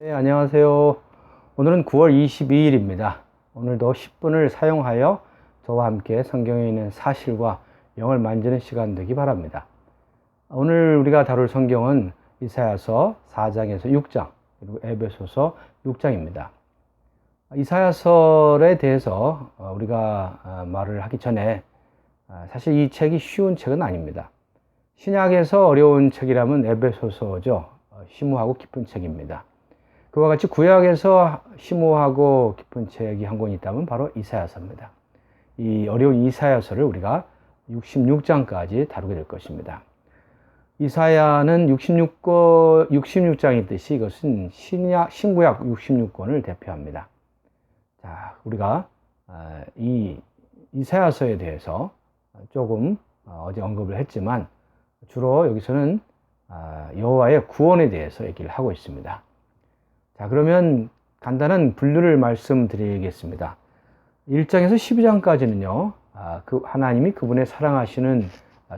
네, 안녕하세요. 오늘은 9월 22일입니다. 오늘도 10분을 사용하여 저와 함께 성경에 있는 사실과 영을 만지는 시간 되기 바랍니다. 오늘 우리가 다룰 성경은 이사야서 4장에서 6장, 그리고 에베소서 6장입니다. 이사야서에 대해서 어, 우리가 어, 말을 하기 전에 아, 사실 이 책이 쉬운 책은 아닙니다. 신약에서 어려운 책이라면 에베소서죠. 어, 심오하고 깊은 책입니다. 그와 같이 구약에서 심오하고 깊은 책이 한 권 있다면 바로 이사야서입니다. 이 어려운 이사야서를 우리가 66장까지 다루게 될 것입니다. 이사야는 66권, 66장이 뜻이 이것은 신약, 신구약 66권을 대표합니다. 자, 우리가 아, 이 이사야서에 대해서 조금 어, 어제 언급을 했지만 주로 여기서는 아, 여호와의 구원에 대해서 얘기를 하고 있습니다. 자, 그러면 간단한 분류를 말씀드리겠습니다. 1장에서 12장까지는요, 아, 그 하나님이 그분의 사랑하시는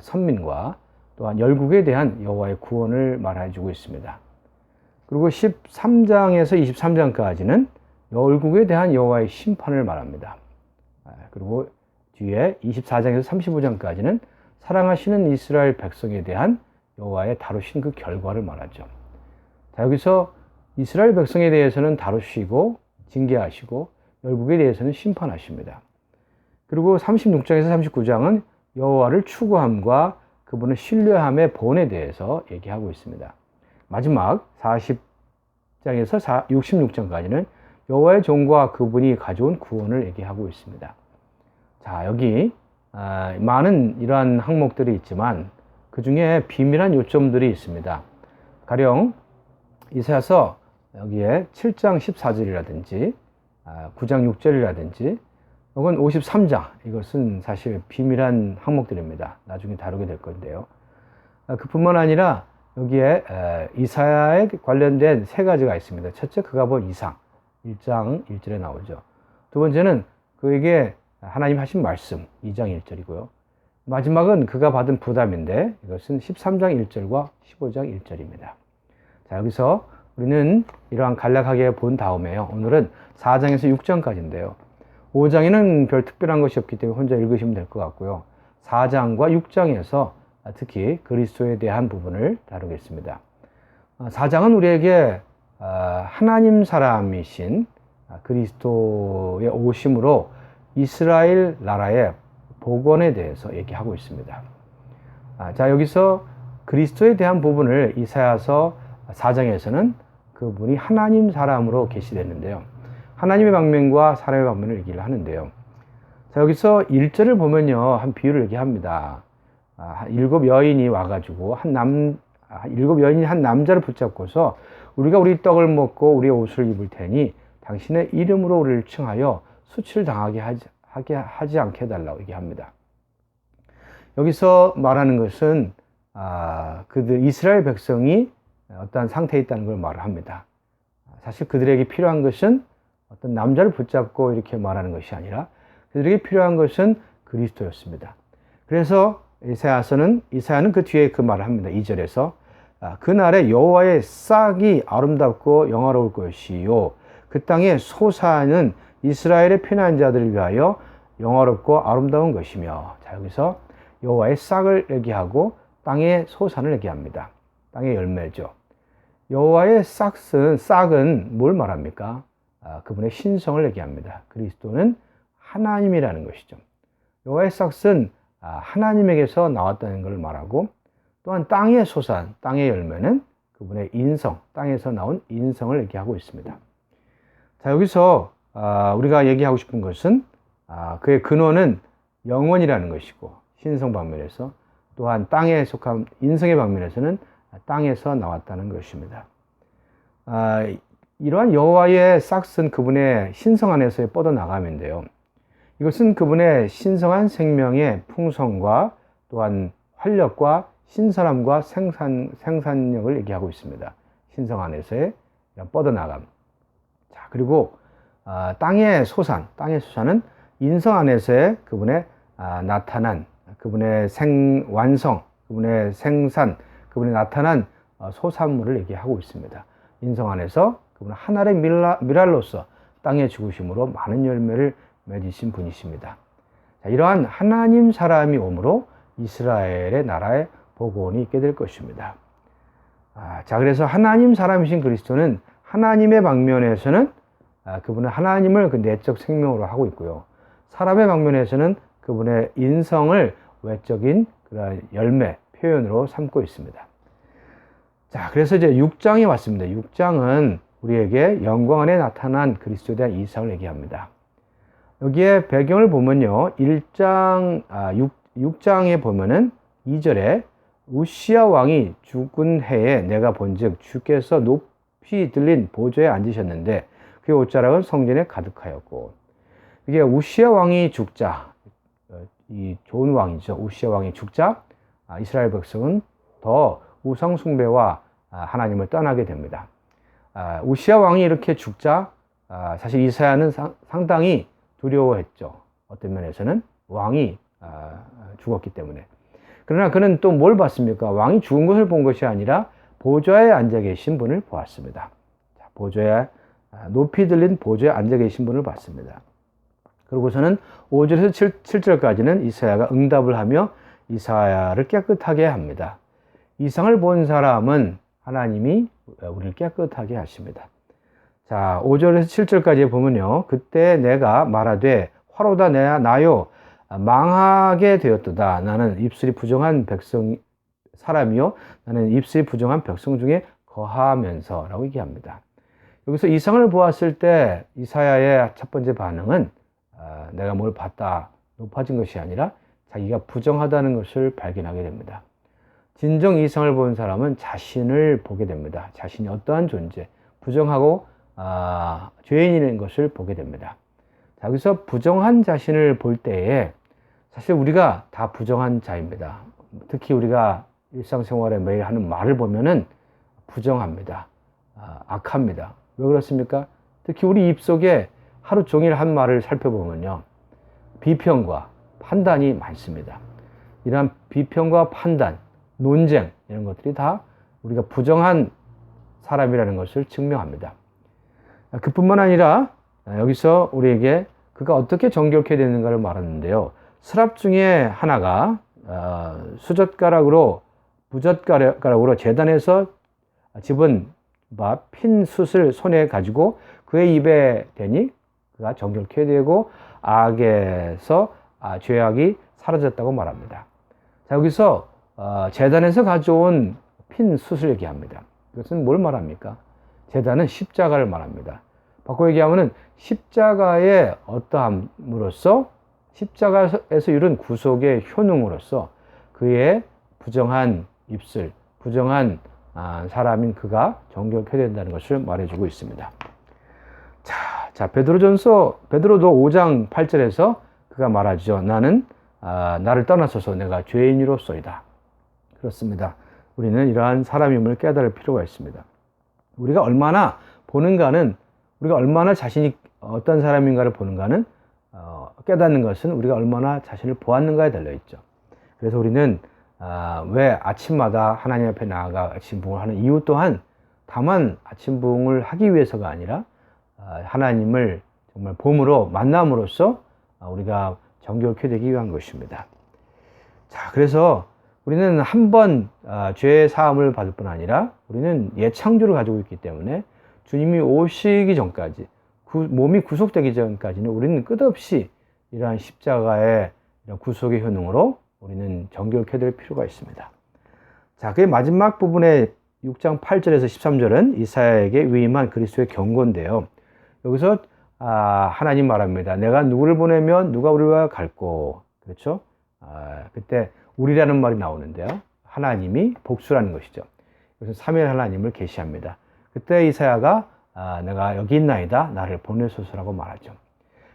선민과 또한 열국에 대한 여호와의 구원을 말해주고 있습니다. 그리고 13장에서 23장까지는 열국에 대한 여호와의 심판을 말합니다. 아, 그리고 뒤에 24장에서 35장까지는 사랑하시는 이스라엘 백성에 대한 여호와의 다루신 그 결과를 말하죠. 자, 여기서 이스라엘 백성에 대해서는 다루시고 징계하시고 열국에 대해서는 심판하십니다. 그리고 36장에서 39장은 여호와를 추구함과 그분을 신뢰함의 본에 대해서 얘기하고 있습니다. 마지막 40장에서 66장까지는 여호와의 종과 그분이 가져온 구원을 얘기하고 있습니다. 자, 여기 아, 많은 이러한 항목들이 있지만 그 중에 비밀한 요점들이 있습니다. 가령 이사야서 여기에 7장 14절이라든지 9장 6절이라든지 혹은 53장 이것은 사실 비밀한 항목들입니다. 나중에 다루게 될 건데요. 아, 그뿐만 아니라 여기에 이사야에 관련된 세 가지가 있습니다. 첫째 그가 본 이상 1장 1절에 나오죠. 두 번째는 그에게 하나님 하신 말씀 2장 1절이고요. 마지막은 그가 받은 부담인데 이것은 13장 1절과 15장 1절입니다. 자, 여기서 우리는 이러한 간략하게 본 다음에요. 오늘은 4장에서 6장까지인데요. 5장에는 별 특별한 것이 없기 때문에 혼자 읽으시면 될 것 같고요. 4장과 6장에서 특히 그리스도에 대한 부분을 다루겠습니다. 4장은 우리에게 하나님 사람이신 그리스도의 오심으로 이스라엘 나라의 복원에 대해서 얘기하고 있습니다. 자, 여기서 그리스도에 대한 부분을 이사야서 4장에서는 그분이 하나님 사람으로 계시되는데요. 하나님의 방면과 사람의 방면을 얘기를 하는데요. 자, 여기서 1절을 보면요. 한 비유를 얘기합니다. 아, 일곱 여인이 와가지고 한 남, 아, 일곱 여인이 한 남자를 붙잡고서 우리가 우리 떡을 먹고 우리의 옷을 입을 테니 당신의 이름으로 우리를 칭하여 수치를 당하게 하지, 하게 하지 않게 해달라고 얘기합니다. 여기서 말하는 것은 아, 그들 이스라엘 백성이 어떠한 상태에 있다는 걸 말을 합니다. 사실 그들에게 필요한 것은 어떤 남자를 붙잡고 이렇게 말하는 것이 아니라 그들에게 필요한 것은 그리스도였습니다. 그래서 이사야서는 이사야는 그 뒤에 그 말을 합니다. 2절에서 아, 그날에 여호와의 싹이 아름답고 영화로울 것이요 그 땅의 소사는 이스라엘의 피난자들을 위하여 영화롭고 아름다운 것이며 자 여기서 여호와의 싹을 얘기하고 땅의 소산을 얘기합니다. 땅의 열매죠. 여호와의 싹은 싹은 뭘 말합니까? 아, 그분의 신성을 얘기합니다. 그리스도는 하나님이라는 것이죠. 여호와의 싹은 아, 하나님에게서 나왔다는 것을 말하고 또한 땅의 소산, 땅의 열매는 그분의 인성, 땅에서 나온 인성을 얘기하고 있습니다. 자 여기서 아, 우리가 얘기하고 싶은 것은 아, 그의 근원은 영원이라는 것이고 신성 방면에서 또한 땅에 속한 인성의 방면에서는 땅에서 나왔다는 것입니다. 아, 이러한 여호와의 싹슨 그분의 신성 안에서의 뻗어 나감인데요. 이것은 그분의 신성한 생명의 풍성과 또한 활력과 신선함과 생산, 생산력을 얘기하고 있습니다. 신성 안에서의 뻗어 나감. 자, 그리고 아, 땅의 소산, 땅의 소산은 인성 안에서의 그분의 아, 나타난 그분의 생 완성, 그분의 생산, 그분이 나타난 어, 소산물을 얘기하고 있습니다. 인성 안에서 그분은 밀라, 미랄로서 땅에 죽으심으로 많은 열매를 맺으신 분이십니다. 자, 이러한 하나님 사람이 오므로 이스라엘의 나라에 복원이 있게 될 것입니다. 아, 자, 그래서 하나님 사람이신 그리스도는 하나님의 방면에서는 아, 그분은 하나님을 그 내적 생명으로 하고 있고요. 사람의 방면에서는 그분의 인성을 외적인 그런 열매, 표현으로 삼고 있습니다. 자, 그래서 이제 6장이 왔습니다. 6장은 우리에게 영광 안에 나타난 그리스도에 대한 이상을 얘기합니다. 여기에 배경을 보면요. 1장, 아, 6, 6장에 보면은 2절에 우시아 왕이 죽은 해에 내가 본즉 주께서 높이 들린 보좌에 앉으셨는데 그의 옷자락은 성전에 가득하였고 이게 우시아 왕이 죽자 어, 이 좋은 왕이죠. 우시아 왕이 죽자 아, 이스라엘 백성은 더 우상 숭배와 아, 하나님을 떠나게 됩니다. 아, 우시아 왕이 이렇게 죽자 사실 이사야는 상당히 두려워했죠. 어떤 면에서는 왕이 죽었기 때문에. 그러나 그는 또 뭘 봤습니까? 왕이 죽은 것을 본 것이 아니라 보좌에 앉아 계신 분을 보았습니다. 보좌에 높이 들린 보좌에 앉아 계신 분을 봤습니다. 그러고서는 5절에서 7, 절까지는 이사야가 응답을 하며 이사야를 깨끗하게 합니다. 이상을 본 사람은 하나님이 우리를 깨끗하게 하십니다. 자, 5절에서 7절까지 보면요. 그때 내가 말하되 화로다 내 나요 망하게 되었도다. 나는 입술이 부정한 백성 사람이요 나는 입술이 부정한 백성 중에 거하면서라고 얘기합니다. 여기서 이상을 보았을 때 이사야의 첫 번째 반응은 아, 내가 뭘 봤다 높아진 것이 아니라 자기가 부정하다는 것을 발견하게 됩니다. 진정 이상을 본 사람은 자신을 보게 됩니다. 자신이 어떠한 존재, 부정하고 아, 죄인인 것을 보게 됩니다. 자, 여기서 부정한 자신을 볼 때에 사실 우리가 다 부정한 자입니다. 특히 우리가 일상생활에 매일 하는 말을 보면은 부정합니다. 아, 악합니다. 왜 그렇습니까? 특히 우리 입속에 하루 종일 한 말을 살펴보면요. 비평과 판단이 많습니다. 이러한 비평과 판단, 논쟁, 이런 것들이 다 우리가 부정한 사람이라는 것을 증명합니다. 그뿐만 아니라 여기서 우리에게 그가 어떻게 정결케 되는가를 말하는데요. 스랍 중에 하나가 어, 수젓가락으로 부젓가락으로 재단에서 집은 핀 숯을 손에 가지고 그의 입에 대니 그가 정결케 되고 악에서 아, 죄악이 사라졌다고 말합니다. 자, 여기서 어, 재단에서 가져온 핀 숯을 얘기합니다. 이것은 뭘 말합니까? 재단은 십자가를 말합니다. 바꿔 얘기하면 십자가의 어떠함으로써 십자가에서 이룬 구속의 효능으로서 그의 부정한 입술, 부정한 아, 사람인 그가 정결케 된다는 것을 말해주고 있습니다. 자, 자 베드로전서 베드로도 5장 8절에서 그가 말하죠. 나는 아, 나를 떠나서서 내가 죄인이로소이다. 그렇습니다. 우리는 이러한 사람임을 깨달을 필요가 있습니다. 우리가 얼마나 보는가는 우리가 얼마나 자신이 어떤 사람인가를 보는가는 어, 깨닫는 것은 우리가 얼마나 자신을 보았는가에 달려 있죠. 그래서 우리는 아, 왜 아침마다 하나님 앞에 나아가 아침 부흥을 하는 이유 또한 다만 아침 부흥을 하기 위해서가 아니라 아, 하나님을 정말 봄으로 만남으로써 아, 우리가 정결케 되기 위한 것입니다. 자, 그래서 우리는 한번 아, 죄의 사함을 받을 뿐 아니라 우리는 예창조를 가지고 있기 때문에 주님이 오시기 전까지 구, 몸이 구속되기 전까지는 우리는 끝없이 이러한 십자가의 구속의 효능으로 우리는 정결케 될 필요가 있습니다. 자, 그 마지막 부분에 6장 8절에서 13절은 이사야에게 위임한 그리스도의 경고인데요. 여기서 아, 하나님 말합니다. 내가 누구를 보내면 누가 우리와 갈고 그렇죠? 아, 그때 우리라는 말이 나오는데요. 하나님이 복수라는 것이죠. 그래서 삼위 하나님을 계시합니다. 그때 이사야가 아, 내가 여기 있나이다. 나를 보내소서라고 말하죠.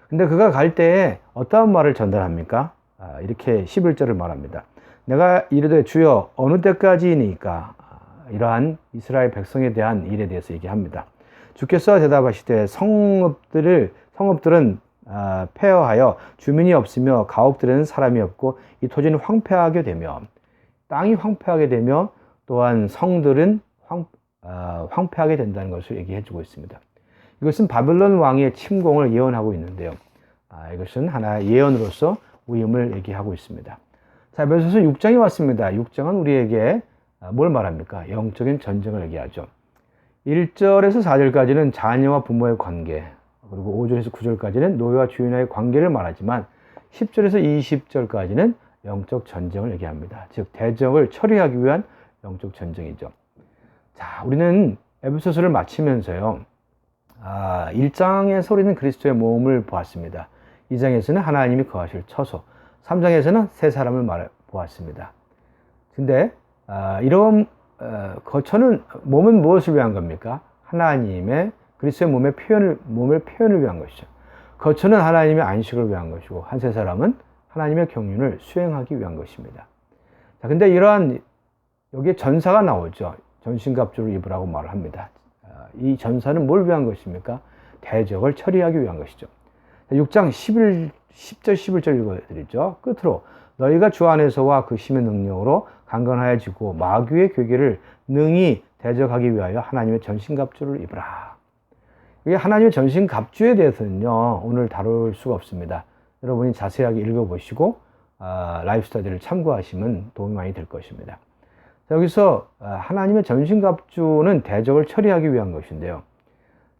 근데 그가 갈 때에 어떠한 말을 전달합니까? 아, 이렇게 11절을 말합니다. 내가 이르되 주여 어느 때까지니까 아, 이러한 이스라엘 백성에 대한 일에 대해서 얘기합니다. 주께서 대답하시되 성읍들을 성읍들은 아, 폐허하여 주민이 없으며 가옥들은 사람이 없고 이 토지는 황폐하게 되며 땅이 황폐하게 되며 또한 성들은 황, 어, 황폐하게 된다는 것을 얘기해 주고 있습니다. 이것은 바벨론 왕의 침공을 예언하고 있는데요. 아, 이것은 하나의 예언으로서 위임을 얘기하고 있습니다. 자, 에베소서 6장이 왔습니다. 6장은 우리에게 아, 뭘 말합니까? 영적인 전쟁을 얘기하죠. 1절에서 4절까지는 자녀와 부모의 관계, 그리고 5절에서 9절까지는 노예와 주인의 관계를 말하지만 10절에서 20절까지는 영적 전쟁을 얘기합니다. 즉 대적을 처리하기 위한 영적 전쟁이죠. 자, 우리는 에베소서를 마치면서요. 아, 1장에서 우리는 그리스도의 몸을 보았습니다. 2장에서는 하나님이 거하실 처소, 3장에서는 세 사람을 말 보았습니다. 근데 아, 이런 어, 거처는 몸은 무엇을 위한 겁니까? 하나님의 그리스도의 몸의 표현을 몸의 표현을 위한 것이죠. 거처는 하나님의 안식을 위한 것이고 한세 사람은 하나님의 경륜을 수행하기 위한 것입니다. 자, 근데 이러한 여기에 전사가 나오죠. 전신갑주를 입으라고 말을 합니다. 아, 이 전사는 뭘 위한 것입니까? 대적을 처리하기 위한 것이죠. 6장 11, 10절, 11절 읽어드리죠. 끝으로 너희가 주 안에서와 그 심의 능력으로 강건하여지고 마귀의 괴계를 능히 대적하기 위하여 하나님의 전신갑주를 입으라. 이게 하나님의 전신갑주에 대해서는요, 오늘 다룰 수가 없습니다. 여러분이 자세하게 읽어보시고, 아, 라이프 스터디를 참고하시면 도움이 많이 될 것입니다. 자, 여기서 아, 하나님의 전신갑주는 대적을 처리하기 위한 것인데요.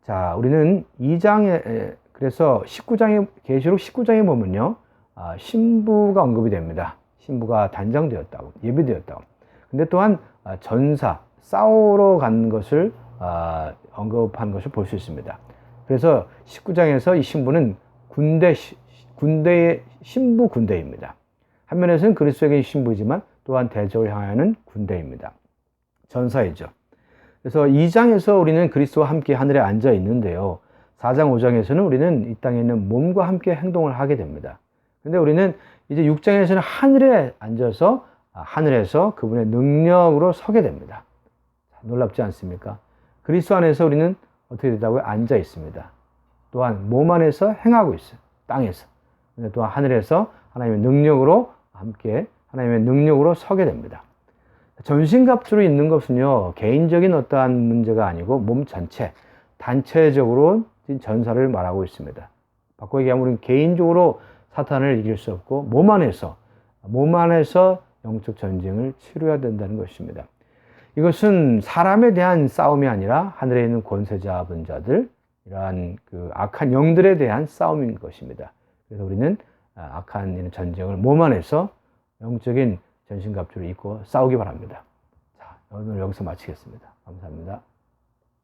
자, 우리는 2장에, 그래서 19장에, 계시록 19장에 보면요, 아, 신부가 언급이 됩니다. 신부가 단장되었다고, 예비되었다고. 근데 또한 아, 전사, 싸우러 간 것을 아, 언급한 것을 볼 수 있습니다. 그래서 19장에서 이 신부는 군대, 군대의 신부 군대입니다. 한 면에서는 그리스도에게 신부지만 또한 대적을 향하는 군대입니다. 전사이죠. 그래서 2장에서 우리는 그리스도와 함께 하늘에 앉아 있는데요. 4장, 5장에서는 우리는 이 땅에 있는 몸과 함께 행동을 하게 됩니다. 근데 우리는 이제 6장에서는 하늘에 앉아서 아, 하늘에서 그분의 능력으로 서게 됩니다. 놀랍지 않습니까? 그리스도 안에서 우리는 어떻게 되다고요? 앉아 있습니다. 또한 몸 안에서 행하고 있어요. 땅에서. 또한 하늘에서 하나님의 능력으로 함께 하나님의 능력으로 서게 됩니다. 전신갑주로 있는 것은요, 개인적인 어떠한 문제가 아니고 몸 전체, 단체적으로 전사를 말하고 있습니다. 바꿔 얘기하면 우리는 개인적으로 사탄을 이길 수 없고 몸 안에서 몸 안에서 영적 전쟁을 치러야 된다는 것입니다. 이것은 사람에 대한 싸움이 아니라 하늘에 있는 권세자 분자들 이러한 그 악한 영들에 대한 싸움인 것입니다. 그래서 우리는 악한 전쟁을 몸 안에서 영적인 전신갑주를 입고 싸우기 바랍니다. 자, 오늘 여기서 마치겠습니다. 감사합니다.